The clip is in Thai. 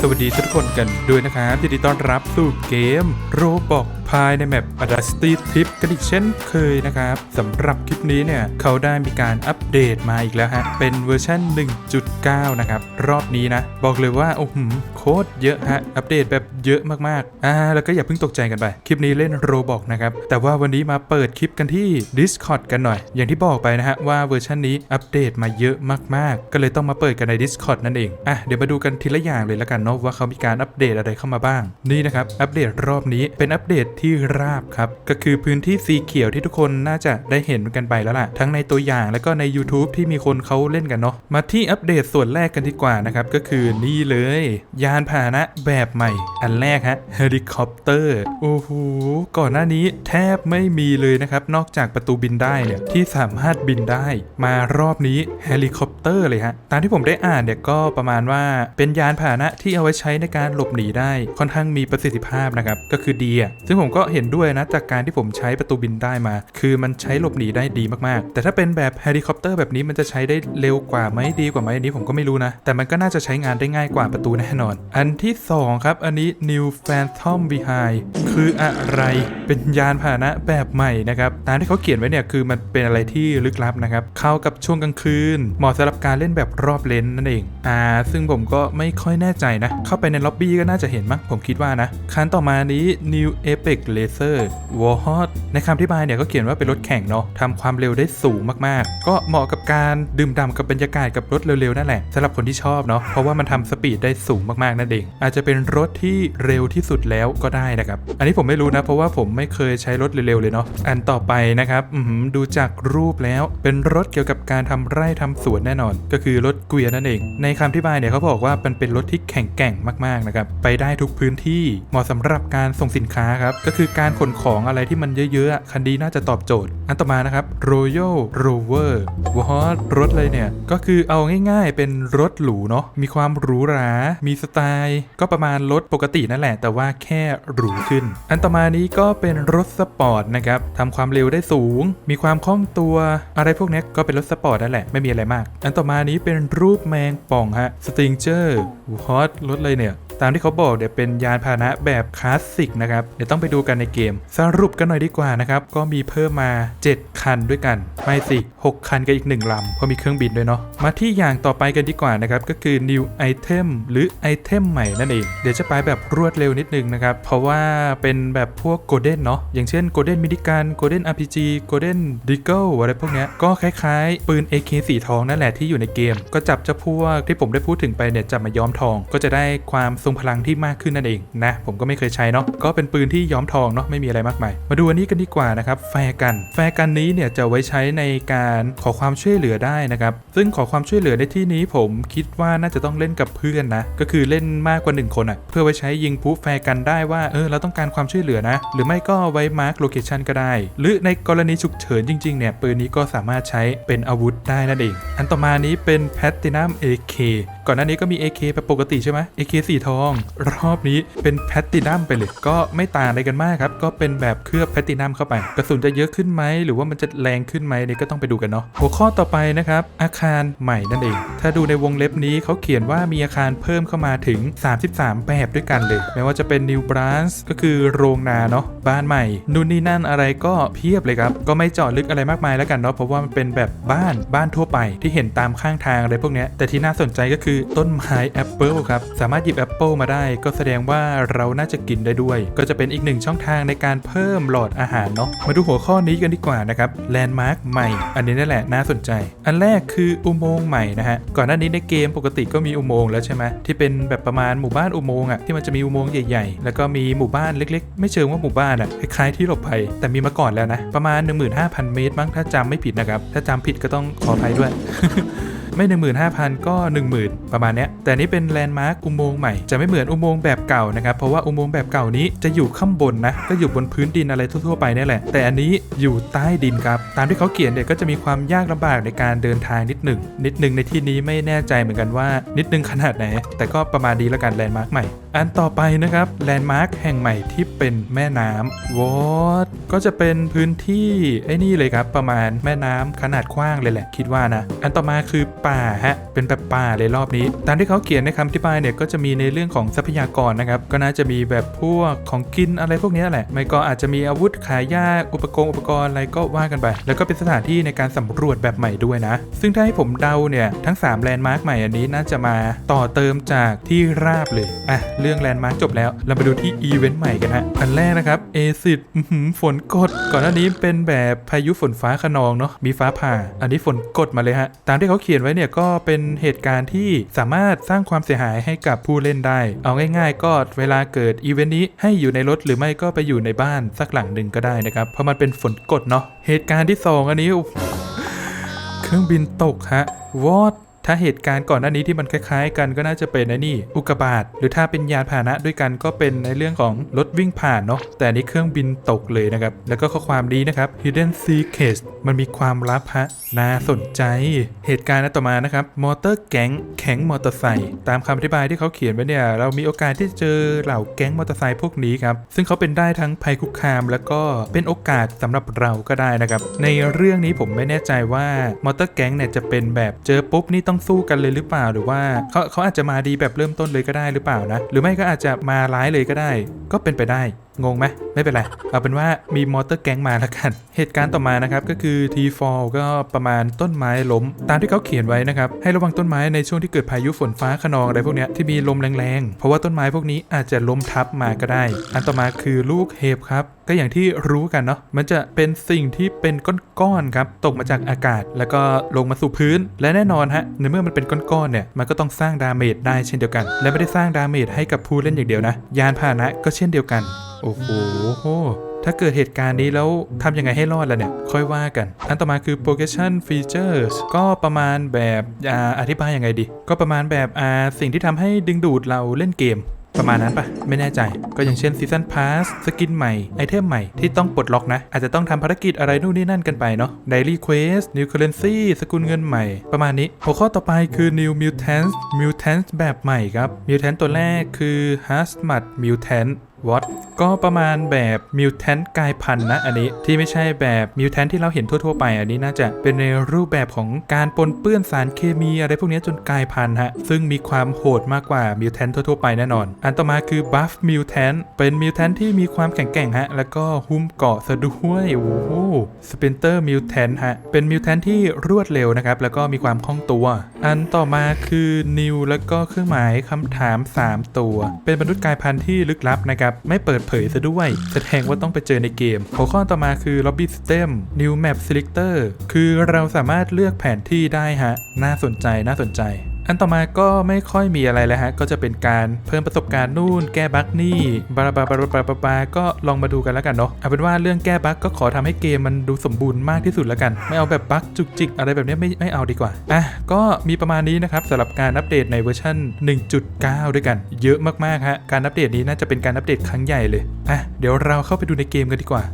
สวัสดีทุกคนกันด้วยนะครับยินดีต้อนรับสู่เกมโรบอกภายในแมป a d a s t y Trip กันอีกเช่นเคยนะครับสำหรับคลิปนี้เนี่ยเขาได้มีการอัปเดตมาอีกแล้วฮะ เป็นเวอร์ชัน1.9 นะครับ รอบนี้นะ บอกเลยว่า โอ้โหโคตรเยอะฮะ อัปเดตแบบเยอะมากๆ อ่า แล้วก็อย่าเพิ่งตกใจกันไป คลิปนี้เล่นโรบอกนะครับ แต่ว่าวันนี้มาเปิดคลิปกันที่ Discord กันหน่อย อย่างที่บอกไปนะฮะว่าเวอร์ชันนี้อัปเดตมาเยอะมากๆ ก็เลยต้องมาเปิดกันใน Discord นั่นเอง อะเดี๋ยวมาดูกันทีละอย่างเลยละกันเนาะว่าเขามีการอัปเดตอะไรเข้ามาบ้าง นี่นะครับอัปเดตรอบนี้เป็นอัปเดตที่ราบครับ ก็คือพื้นที่สีเขียวที่ทุกคนน่าจะได้เห็นกันไปแล้วล่ะ ทั้งในตัวอย่างแล้วก็ใน YouTube ที่มีคนเขาเล่นกันเนาะมาที่อัปเดตส่วนแรกกันดีกว่านะครับก็คือนี่เลย ยานพาหนะแบบใหม่ อันแรกฮะเฮลิคอปเตอร์โอ้โหก่อนหน้านี้แทบไม่มีเลยนะครับนอกจากประตูบินได้เนี่ยที่สามารถบินได้ มารอบนี้เฮลิคอปเตอร์เลยฮะตามที่ผมได้อ่านเนี่ยก็ประมาณว่าเป็นยานพาหนะที่เอาไว้ใช้ในการหลบหนีได้ค่อนข้างมีประสิทธิภาพนะครับก็คือดีอะซึ่งผมมก็เห็นด้วยนะจากการที่ผมใช้ประตูบินได้มา คือมันใช้หลบหนีได้ดีมากๆ แต่ถ้าเป็นแบบเฮลิคอปเตอร์แบบนี้มันจะใช้ได้เร็วกว่าไหมดีกว่าไหมอันนี้ผมก็ไม่รู้นะ แต่มันก็น่าจะใช้งานได้ง่ายกว่าประตูแน่นอน อันที่สองครับ อันนี้ New Phantom Behind คืออะไรเป็นยานพาหนะแบบใหม่นะครับตามที่เขาเขียนไว้เนี่ยคือมันเป็นอะไรที่ลึกลับนะครับเข้ากับช่วงกลางคืน เหมาะสำหรับการเล่นแบบรอบเลนนั่นเองอ่าซึ่งผมก็ไม่ค่อยแน่ใจนะ เข้าไปในล็อบบี้ก็น่าจะเห็นมั้งผมคิดว่านะคันต่อมานี้ New Apex Racer Warhol ในคำอธิบายเนี่ยก็เขียนว่าเป็นรถแข่งเนาะทำความเร็วได้สูงมากๆ ก็เหมาะกับการดื่มด่ำกับบรรยากาศกับรถเร็วๆนั่นแหละสำหรับคนที่ชอบเนาะเพราะว่ามันทำสปีดได้สูงมากๆนั่นเอง อาจจะเป็นรถที่เร็วที่สุดแล้วก็ได้นะครับ อันนี้ผมไม่รู้นะ เพราะว่าผมไม่เคยใช้รถเร็วๆเลยเนาะอันต่อไปนะครับดูจากรูปแล้วเป็นรถเกี่ยวกับการทำไร่ทำสวนแน่นอน ก็คือรถเกวียนนั่นเอง ในคำอธิบายเนี่ยเขาบอกว่ามันเป็นรถที่แข็งแกร่งมากๆนะครับไปได้ทุกพื้นที่เหมาะสำหรับการส่งสินค้าครับก็คือการขนของอะไรที่มันเยอะๆอะคันดีน่าจะตอบโจทย์ อันต่อมานะครับ Royal Rover ว้าวรถเลยเนี่ย ก็คือเอาง่ายๆ เป็นรถหรูเนาะมีความหรูหรา มีสไตล์ ก็ประมาณรถปกตินั่นแหละ แต่ว่าแค่หรูขึ้น อันต่อมานี้ก็เป็นรถสปอร์ตนะครับทำความเร็วได้สูง มีความคล่องตัว อะไรพวกนี้ก็เป็นรถสปอร์ตนั่นแหละไม่มีอะไรมาก อันต่อมานี้เป็นรูปแมงป่องฮะสติงเจอร์ฮอตรถเลยเนี่ย ตามที่เขาบอกเดี๋ยวเป็นยานพาหนะแบบคลาสสิกนะครับ เดี๋ยวต้องไปดูกันในเกม สรุปกันหน่อยดีกว่านะครับ ก็มีเพิ่มมา 7 คันด้วยกัน ไม่สิ 6 คันกับอีก 1 ลำ เพราะมีเครื่องบินด้วยเนาะ มาที่อย่างต่อไปกันดีกว่านะครับ ก็คือ new item หรือไอเทมใหม่นั่นเอง เดี๋ยวจะไปแบบรวดเร็วนิดนึงนะครับ เพราะว่าเป็นแบบพวกโกลเด้นเนาะ อย่างเช่นโกลเด้นมินิกันโกลเด้น RPG โกลเด้นดิเกิลอะไรพวกเนี้ยก็คล้ายๆ ปืน AK สีทองนั่นแหละที่อยู่ในเกม ก็จับเจ้าพวกที่ผมได้พูดถึงไปเนี่ยจับมาย้อมทอง ก็จะได้ความทรงพลังที่มากขึ้นนั่นเองนะผมก็ไม่เคยใช้เนาะก็เป็นปืนที่ย้อมทองเนาะไม่มีอะไรมากมาย มาดูอันนี้กันดีกว่านะครับแฟร์กัน แฟร์กันนี้เนี่ยจะไว้ใช้ในการขอความช่วยเหลือได้นะครับซึ่งขอความช่วยเหลือในที่นี้ผมคิดว่าน่าจะต้องเล่นกับเพื่อนนะก็คือเล่นมากกว่า 1 คนอะ่ะเพื่อไว้ใช้ยิงผู้แฟร์กันได้ว่าเออเราต้องการความช่วยเหลือนะ หรือไม่ก็ไว้มาร์กโลเคชันก็ได้ หรือในกรณีฉุกเฉินจริงๆเนี่ยปืนนี้ก็สามารถใช้เป็นอาวุธได้นั่นเอง อันต่อมานี้เป็น Platinum AK ก่อนหน้านี้ก็มี AK แบบปกติใช่ไหม AK สีทองรอบนี้เป็นแพตตินัมไปเลย ก็ไม่ต่างอะไรกันมากครับ ก็เป็นแบบเคลือบแพตตินัมเข้าไป กระสุนจะเยอะขึ้นไหม หรือว่ามันจะแรงขึ้นไหมนี่ก็ต้องไปดูกันเนาะ หัวข้อต่อไปนะครับ อาคารใหม่นั่นเอง ถ้าดูในวงเล็บนี้เขาเขียนว่ามีอาคารเพิ่มเข้ามาถึง 33 แบบด้วยกันเลยไม่ว่าจะเป็น New Branch ก็คือโรงนาเนาะ บ้านใหม่ นู่นนี่นั่นอะไรก็เพียบเลยครับ ก็ไม่เจาะลึกอะไรมากมายแล้วกันเนาะ เพราะว่ามันเป็นแบบบ้าน บ้านทั่วไปที่เห็นตามข้างทางอะไรพวกนี้แต่ที่น่าสนใจก็คือต้นไม้แอปเปิลครับ สามารถหยิบแอปเปิลมาได้ ก็แสดงว่าเราน่าจะกินได้ด้วย ก็จะเป็นอีกหนึ่งช่องทางในการเพิ่มหลอดอาหารเนาะมาดูหัวข้อนี้กันดีกว่านะครับแลนด์มาร์คใหม่ อันนี้นั่นแหละน่าสนใจ อันแรกคืออุโมงค์ใหม่นะฮะก่อนหน้านี้ในเกมปกติก็มีอุโมงค์แล้วใช่ไหมที่เป็นแบบประมาณหมู่บ้านอุโมงค์อะที่มันจะมีอุโมงค์ใหญ่ๆ แล้วก็มีหมู่บ้านเล็กๆ ไม่เชิงว่าหมู่บ้านอะคล้ายๆที่หลบภัยแต่มีมาก่อนแล้วนะประมาณ 15,000 เมตรมั้งถ้าจำไม่ผิดนะครับถ้าจำผิดก็ต้องขออภัยด้วย ไม่ 15,000 ก็ 10,000 ประมาณเนี้ยแต่นี่เป็นแลนด์มาร์คอุโมงค์ใหม่จะไม่เหมือนอุโมงค์แบบเก่านะครับเพราะว่าอุโมงค์แบบเก่านี้จะอยู่ข้างบนนะก็อยู่บนพื้นดินอะไรทั่วๆไปนี่แหละ แต่อันนี้อยู่ใต้ดินครับ ตามที่เขาเขียนเนี่ยก็จะมีความยากลำบากในการเดินทางนิดหนึ่งนิดหนึ่งในที่นี้ไม่แน่ใจเหมือนกันว่า นิดนึงขนาดไหน แต่ก็ประมาณดีแล้วกันแลนด์มาร์คใหม่ อันต่อไปนะครับแลนด์มาร์คแห่งใหม่ที่เป็นแม่น้ำวอตก็จะเป็นพื้นที่ไอ้นี่เลยครับประมาณแม่น้ำขนาดกว้างเลยแหละคิดว่านะ อันต่อมาคือป่าฮะเป็นแบบป่าเลยรอบนี้ ตามที่เขาเขียนในคำอธิบายเนี่ยก็จะมีในเรื่องของทรัพยากรนะครับก็น่าจะมีแบบพวกของกินอะไรพวกนี้แหละไม่ก็อาจจะมีอาวุธขายยากอุปกรณ์อุปกรณ์อะไรก็ว่ากันไปแล้วก็เป็นสถานที่ในการสำรวจแบบใหม่ด้วยนะ ซึ่งถ้าให้ผมเดาเนี่ยทั้ง3แลนด์มาร์คใหม่อันนี้น่าจะมาต่อเติมจากที่ราบเลยอะเรื่องแลนด์มาร์คจบแล้ว เรามาดูที่อีเวนต์ใหม่กันฮะ อันแรกนะครับเอซิดฝนกด ก่อนหน้านี้เป็นแบบพายุฝนฟ้าขนองเนาะ มีฟ้าผ่า อันนี้ฝนกดมาเลยฮะ ตามที่เขาเขียนไว้เนี่ยก็เป็นเหตุการณ์ที่สามารถสร้างความเสียหายให้กับผู้เล่นได้ เอาง่าย ๆ ก็เวลาเกิดอีเวนต์นี้ให้อยู่ในรถหรือไม่ก็ไปอยู่ในบ้านสักหลังหนึ่งก็ได้นะครับ เพราะมันเป็นฝนกดเนาะ เหตุการณ์ที่สองอันนี้ เครื่องบินตกฮะวอด ถ้าเหตุการณ์ก่อนหน้านี้ที่มันคล้ายๆ กันก็น่าจะเป็นไอ้นี่ อุกบาตหรือถ้าเป็นยานพาหนะด้วยกันก็เป็นในเรื่องของรถวิ่งผ่านเนาะแต่นี้เครื่องบินตกเลยนะครับ แล้วก็ข้อความนี้นะครับ Hidden Secrets มันมีความลับฮะน่าสนใจ เหตุการณ์ต่อมานะครับมอเตอร์แก๊งแข็งมอเตอร์ไซค์ตามคำอธิบายที่เขาเขียนไว้เนี่ยเรามีโอกาสที่จะเจอเหล่าแก๊งมอเตอร์ไซค์พวกนี้ครับซึ่งเขาเป็นได้ทั้งภัยคุกคาม แล้วก็เป็นโอกาสสำหรับเราก็ได้นะครับในเรื่องนี้ผมไม่แน่ใจว่ามอเตอร์แก๊งเนี่ยจะเป็นแบบเจอปุ๊บนี่ต้ององสู้กันเลยหรือเปล่าหรือว่าเขาเขาอาจจะมาดีแบบเริ่มต้นเลยก็ได้หรือเปล่านะ หรือไม่ก็อาจจะมาร้ายเลยก็ได้ ก็เป็นไปได้ งงไหมไม่เป็นไร เอาเป็นว่ามีมอเตอร์แก๊งมาแล้วกัน เหตุการณ์ต่อมานะครับก็คือ T-Fall ก็ประมาณต้นไม้ล้ม ตามที่เขาเขียนไว้นะครับ ให้ระวังต้นไม้ในช่วงที่เกิดพายุฝนฟ้าขนองอะไรพวกนี้ที่มีลมแรงๆ เพราะว่าต้นไม้พวกนี้อาจจะล้มทับมาก็ได้ อันต่อมาคือลูกเห็บครับ ก็อย่างที่รู้กันเนาะมันจะเป็นสิ่งที่เป็นก้อนๆครับตกมาจากอากาศ แล้วก็ลงมาสู่พื้น และแน่นอนฮะในเมื่อมันเป็นก้อนๆเนี่ยมันก็ต้องสร้างดาเมจได้เช่นเดียวกัน และไม่ได้สร้างดาเมจให้กับผู้เล่นอย่างเดียวนะ ยานพาหนะก็เช่นเดียวกัน โอ้โห ถ้าเกิดเหตุการณ์นี้แล้วทำยังไงให้รอดล่ะเนี่ย ค่อยว่ากัน อันต่อมาคือ progression features ก็ประมาณแบบออธิบายยังไงดี ก็ประมาณแบบสิ่งที่ทำให้ดึงดูดเราเล่นเกมประมาณนั้นปะไม่แน่ใจ ก็อย่างเช่น Season Pass สกินใหม่ ไอเทมใหม่ที่ต้องปลดล็อกนะ อาจจะต้องทำภารกิจอะไรนู่นนี่นั่นกันไปเนาะ Daily Quest New Currency สกุลเงินใหม่ ประมาณนี้ หัวข้อต่อไปคือ New Mutants Mutants แบบใหม่ครับ Mutant ตัวแรกคือ Hazmat Mutant วอตก็ประมาณแบบมิวแทนกลายพันธุ์นะอันนี้ที่ไม่ใช่แบบมิวแทนที่เราเห็นทั่วๆไป อันนี้น่าจะเป็นในรูปแบบของการปนเปื้อนสารเคมีอะไรพวกนี้จนกลายพันธุ์ฮะซึ่งมีความโหดมากกว่ามิวแทนทั่วๆไปแน่นอน อันต่อมาคือบัฟมิวแทนเป็นมิวแทนที่มีความแข็งแกร่งฮะแล้วก็หุ้มเกาะซะด้วยโอ้โหสเปนเตอร์มิวแทนฮะเป็นมิวแทนที่รวดเร็วนะครับแล้วก็มีความคล่องตัว อันต่อมาคือนิวแล้วก็เครื่องหมายคำถาม 3 ตัว เป็นมนุษย์กลายพันธุ์ที่ลึกลับนะครับไม่เปิดเผยซะด้วยแสดงว่าต้องไปเจอในเกม หัวข้อต่อมาคือ Lobby System New Map Selector คือเราสามารถเลือกแผนที่ได้ฮะ น่าสนใจน่าสนใจ อันต่อมาก็ไม่ค่อยมีอะไรแล้วฮะ ก็จะเป็นการเพิ่มประสบการณ์นู่น แก้บั๊กนี่บาราบาบาราบาบาบาก็ลองมาดูกันแล้วกันเนาะเอาเป็นว่าเรื่องแก้บั๊กก็ขอทำให้เกมมันดูสมบูรณ์มากที่สุดแล้วกัน ไม่เอาแบบบั๊กจุกจิกอะไรแบบนี้ไม่ไม่เอาดีกว่าอะก็มีประมาณนี้นะครับสำหรับการอัปเดตในเวอร์ชัน1.9 ด้วยกัน เยอะมากๆฮะการอัปเดตนี้น่าจะเป็นการอัปเดตครั้งใหญ่เลยอะเดี๋ยวเราเข้าไปดูในเกมกันดีกว่า